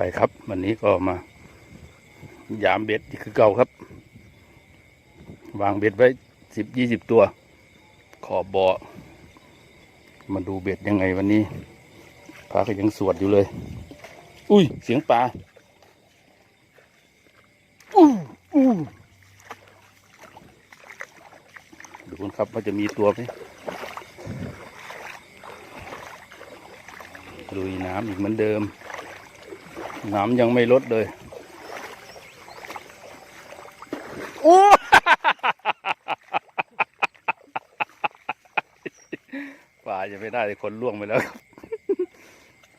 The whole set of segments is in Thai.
ไปครับ วันนี้ก็มายามเบ็ดอีกคือเก่าครับ วางเบ็ดไว้สิบยี่สิบตัว ขอบบ่อมาดูเบ็ดยังไงวันนี้พระก็ยังสวดอยู่เลย อุ้ย เสียงปลาอู้อู้ดูกันครับว่าจะมีตัวไหมลุยน้ำอีกเหมือนเดิม น้ำยังไม่ลดเลย โอ้ป่าจะไม่ได้คนล่วงไปแล้ว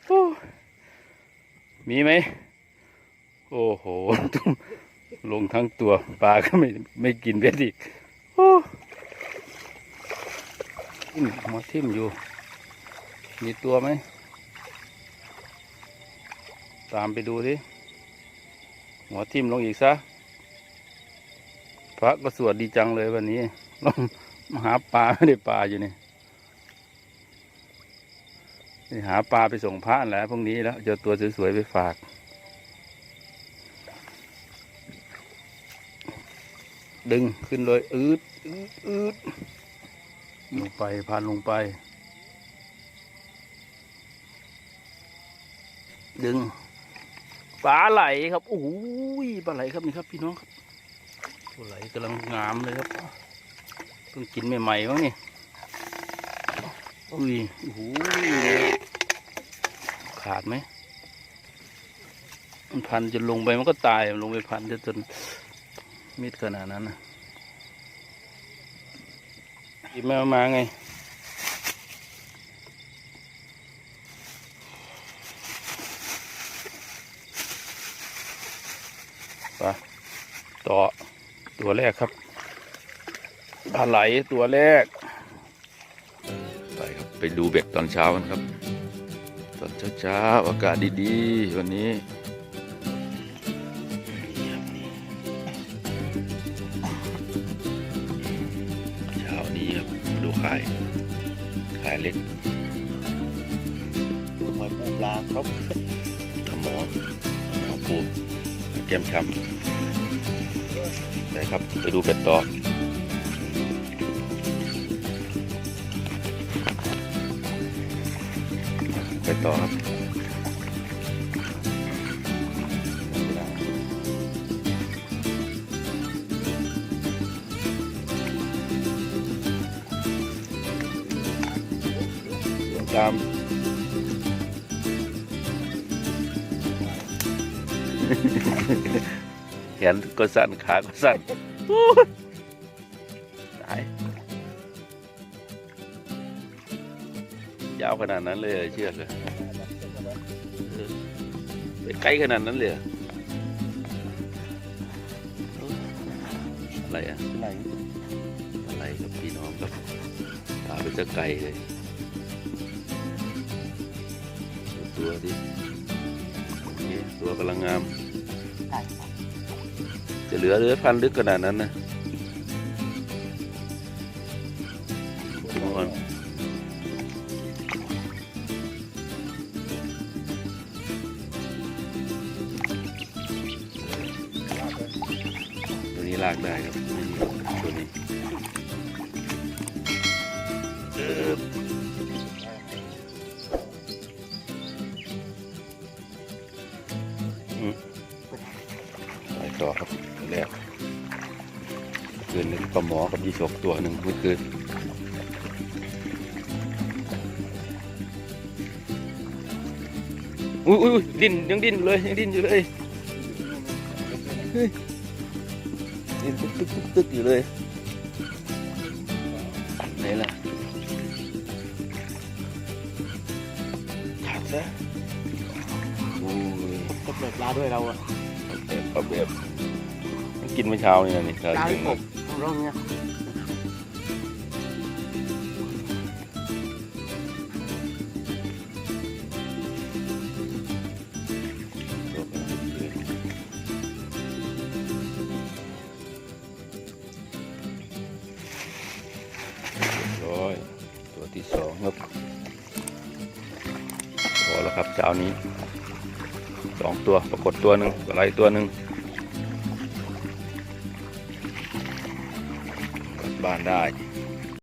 โอ้มีไหม โอ้โห ลงทั้งตัวปลาก็ไม่ไม่กินเบ็ดอีกโอ้ทิ่มหัวทิ่มอยู่ มีตัวไหม ตามไปดูดิหัวทิ่มลงอีกซะ พระก็สวดดีจังเลยวันนี้ลงมาหาปลาไม่ได้ปลาอยู่นี่ไปหาปลาไปส่งพระแหล้วพรุ่งนี้แล้วเจอตัวสวยๆไปฝาก ดึงขึ้นเลยอืดอืดอืดลงไปพานลงไป ดึง ปลาไหลครับโอ้ยปลาไหลครับนี่ครับพี่น้องครับปลาไหลกำลังงามเลยครับเพิ่งกินใหม่ๆมั้งนี่อุ้ยโอ้โหขาดไหมมันพันจนลงไปมันก็ตายลงไปพันจนมิดขนาดนั้นนะกินม่เอามาไง ต่อตัวแรกครับปลาไหลตัวแรก ไปครับไปดูเบ็ดตอนเช้ากันครับ ตอนเช้าๆอากาศดีๆ วันนี้เช้านี้ครับดูขายขายเล็กหอยปูปลาครบทำหมอนหมอปูแก้มช้ำ ไปครับ ไปดูเป็ดต่อไปต่อครับตาม ขนก็สั่นขาก็สั่นโอ้ยตายยาวขนาดนั้นเลยเชือกอเออไปไกลขนาดนั้นเลยอะไรอะอะไหนอะไรครับพี่น้องครับพาไปจะไกลเลยตัวดิตัวกำลังงามใช่ จะเหลือเหลือพันลึกขนาดนั้นนะดูก่อนตัวนี้ลากได้ครับไม่มีตัวนี้ ต่อครับตัวแรกคืนหนึ่งปลาหมอกับยี่สกตัวหนึ่งเมื่อคืนอุ้ยอุ้ยดิ้นยังดิ้นอยู่เลยยังดิ้นอยู่เลยเฮ้ยดิ้นตึกตึกตึกตึกอยู่เลยไหนล่ะขาดซะโอ้ยครบเลยปลาด้วยเราอะ เอาแบบมันกินเมื่อเช้านี่นะนี่ปลาจริงกบของเราเนี่ยร้อยตัวที่สองครับพอแล้วครับเช้านี้ สองตัวปรากฏตัวหนึ่งอะไรตัวหนึ่งกลับบ้านได้